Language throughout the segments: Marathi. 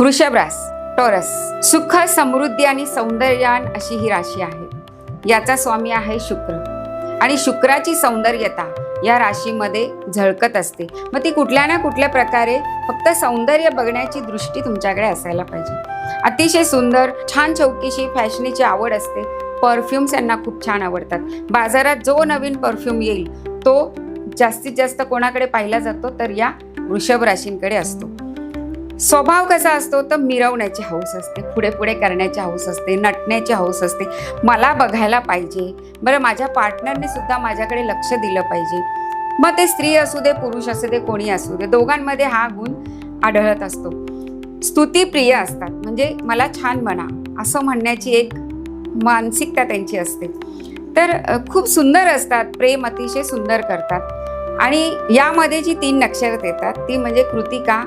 वृषभ रास टोरस सुख समृद्धी आणि सौंदर्यान अशी ही राशी आहे. याचा स्वामी आहे शुक्र. आणि शुक्राची सौंदर्यता या राशीमध्ये झळकत असते. मग ती कुठल्या ना कुठल्या प्रकारे फक्त सौंदर्य बघण्याची दृष्टी तुमच्याकडे असायला पाहिजे. अतिशय सुंदर छान चौकीशी फॅशनीची आवड असते. परफ्युम्स यांना खूप छान आवडतात. बाजारात जो नवीन परफ्यूम येईल तो जास्तीत जास्त कोणाकडे पाहिला जातो तर या वृषभ राशींकडे असतो. स्वभाव कसा असतो? तर मिरवण्याची हौस असते पुढे पुढे करण्याची हौस असते नटण्याची हौस असते. मला बघायला पाहिजे. बरं माझ्या पार्टनरने सुद्धा माझ्याकडे लक्ष दिलं पाहिजे. मग ते स्त्री असू दे पुरुष असू दे कोणी असू दे दोघांमध्ये हा गुण आढळत असतो. स्तुतीप्रिय असतात. म्हणजे मला छान म्हणा असं म्हणण्याची एक मानसिकता त्यांची असते. तर खूप सुंदर असतात प्रेम अतिशय सुंदर करतात. आणि यामध्ये जी तीन नक्षत्र येतात ती म्हणजे कृतिका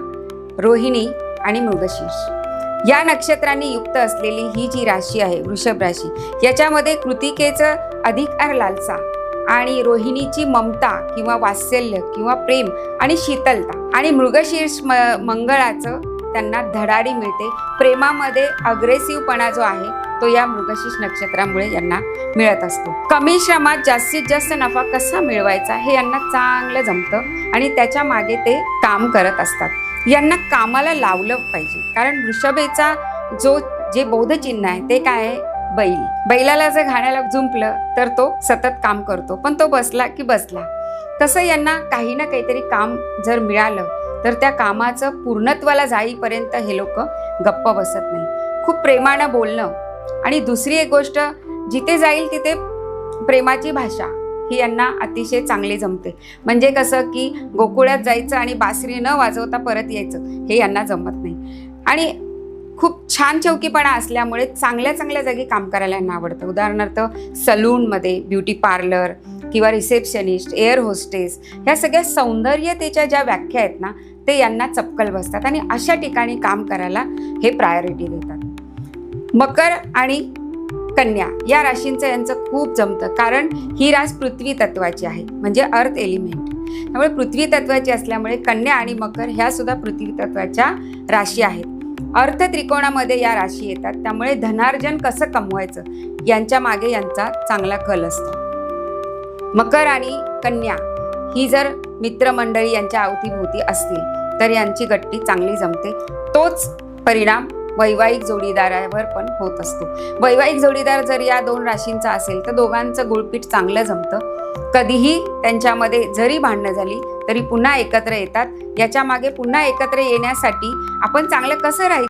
रोहिणी आणि मृगशीर्ष या नक्षत्रांनी युक्त असलेली ही जी राशी आहे वृषभ राशी याच्यामध्ये कृतिकेचं अधिकार लालसा आणि रोहिणीची ममता किंवा वात्सल्य किंवा प्रेम आणि शीतलता आणि मृगशीर्ष म मंगळाचं त्यांना धडाडी मिळते. प्रेमामध्ये अग्रेसिव्हपणा जो आहे तो या मृगशीर्ष नक्षत्रामुळे यांना मिळत असतो. कमी श्रमात जास्तीत जास्त नफा कसा मिळवायचा हे यांना चांगलं जमतं आणि त्याच्यामागे ते काम करत असतात. यांना कामाला लावलं पाहिजे. कारण वृषभेचा जो जे बौद्ध चिन्ह आहे ते काय आहे? बैल. बैलाला जर घाण्याला जुंपलं तर तो सतत काम करतो. पण तो बसला की बसला. तसं यांना काही ना काहीतरी काम जर मिळालं तर त्या कामाचं पूर्णत्वाला जाईपर्यंत हे लोक गप्प बसत नाही. खूप प्रेमानं बोलणं आणि दुसरी एक गोष्ट जिथे जाईल तिथे प्रेमाची भाषा ही यांना अतिशय चांगली जमते. म्हणजे कसं की गोकुळात जायचं आणि बासरी न वाजवता परत यायचं हे यांना जमत नाही. आणि खूप छान चौकीपणा असल्यामुळे चांगल्या चांगल्या जागी काम करायला यांना आवडतं. उदाहरणार्थ सलूनमध्ये ब्युटी पार्लर किंवा रिसेप्शनिस्ट एअर होस्टेस ह्या सगळ्या सौंदर्यतेच्या ज्या व्याख्या आहेत ना ते यांना चपकल बसतात आणि अशा ठिकाणी काम करायला हे प्रायोरिटी देतात. मकर आणि कन्या या राशींचं यांचं खूप जमतं. कारण ही रास पृथ्वी तत्वाची आहे. म्हणजे अर्थ एलिमेंट त्यामुळे पृथ्वी तत्वाची असल्यामुळे कन्या आणि मकर ह्या सुद्धा पृथ्वी तत्वाच्या राशी आहेत. अर्थ त्रिकोणामध्ये या राशी येतात. त्यामुळे धनार्जन कसं कमवायचं? यांच्या मागे यांचा चांगला कल असतो. मकर आणि कन्या ही जर मित्रमंडळी यांच्या अवतीभोवती असतील तर यांची गट्टी चांगली जमते. तोच परिणाम वैवाहिक जोडीदारावर पण होत असतो. वैवाहिक जोडीदार जर या दोन राशींचा असेल तर दोघांचं गुळपीठ चांगलं जमतं. कधीही त्यांच्यामध्ये जरी भांडणं झाली तरी पुन्हा एकत्र येतात. याच्या मागे पुन्हा एकत्र येण्यासाठी आपण चांगलं कसं राहायचं